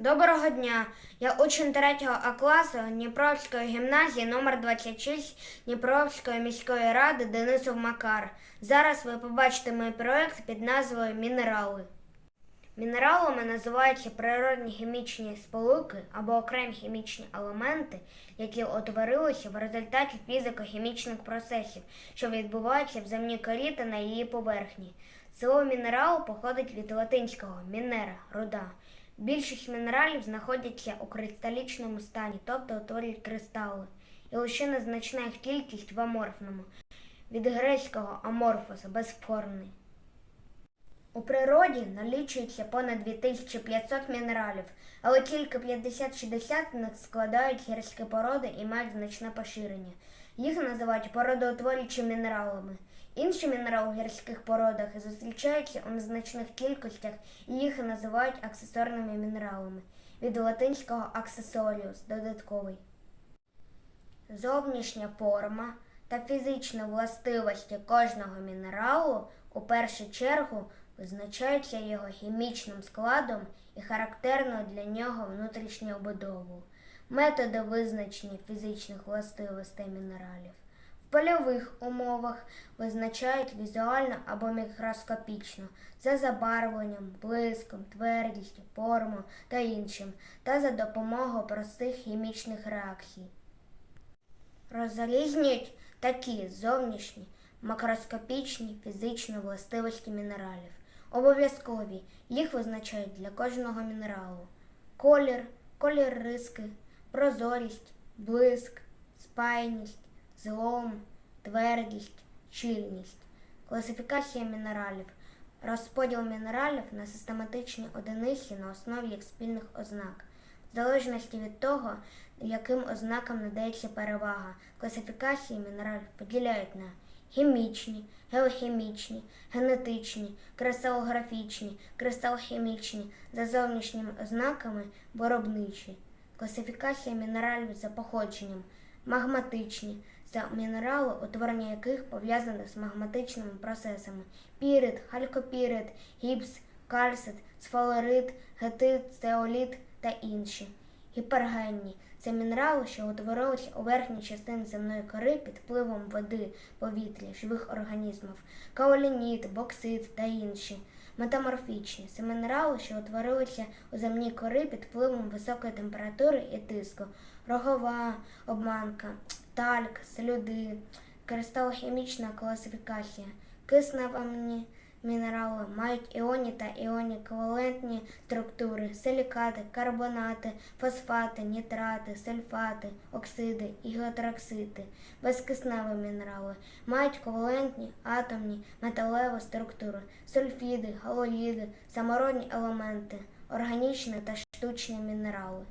Доброго дня! Я учень 3 А класу Дніпровської гімназії номер 26 Дніпровської міської ради Денисов Макар. Зараз ви побачите мій проєкт під назвою Мінерали. Мінералами називаються природні хімічні сполуки або окремі хімічні елементи, які утворилися в результаті фізико-хімічних процесів, що відбуваються в земній корі та на її поверхні. Слово мінерал походить від латинського мінера руда. Більшість мінералів знаходяться у кристалічному стані, тобто утворюють кристали, і лише незначна їх кількість в аморфному, від грецького аморфос безформний. У природі налічується понад 2500 мінералів, але тільки 50-60 складають гірські породи і мають значне поширення. Їх називають породоутворюючими мінералами. Інші мінерали в гірських породах зустрічаються у незначних кількостях і їх називають аксесорними мінералами від латинського аксесоріус додатковий. Зовнішня форма та фізичні властивості кожного мінералу у першу чергу визначаються його хімічним складом і характерною для нього внутрішньою будовою. Методи визначення фізичних властивостей мінералів. В польових умовах визначають візуально або мікроскопічно за забарвленням, блиском, твердістю, формою та іншим, та за допомогою простих хімічних реакцій. Розрізнюють такі зовнішні, макроскопічні фізичні властивості мінералів. Обов'язкові їх визначають для кожного мінералу: колір, колір риски, прозорість, блиск, спайність, злом, твердість, щільність, класифікація мінералів, розподіл мінералів на систематичні одиниці на основі їх спільних ознак. В залежності від того, яким ознакам надається перевага, класифікації мінералів поділяють на хімічні, геохімічні, генетичні, кристалографічні, кристалохімічні, за зовнішніми ознаками виробничі. Класифікація мінералів за походженням, магматичні, за мінерали, утворення яких пов'язане з магматичними процесами: пірит, халькопірит, гіпс, кальцит, сфалерит, гетит, стеоліт та інші. Гіпергенні це мінерали, що утворилися у верхній частині земної кори під впливом води, повітря, живих організмів, каолініт, боксит та інші. Метаморфічні. Це мінерали, що утворилися у земній кори під впливом високої температури і тиску, рогова обманка, тальк, слюди, кристалохімічна класифікація, кисневі мінерали мають іонні та іоніквалентні структури, силікати, карбонати, фосфати, нітрати, сульфати, оксиди і гідроксиди. Безкисневі мінерали мають ковалентні, атомні, металеві структури, сульфіди, галоліди, самородні елементи, органічні та штучні мінерали.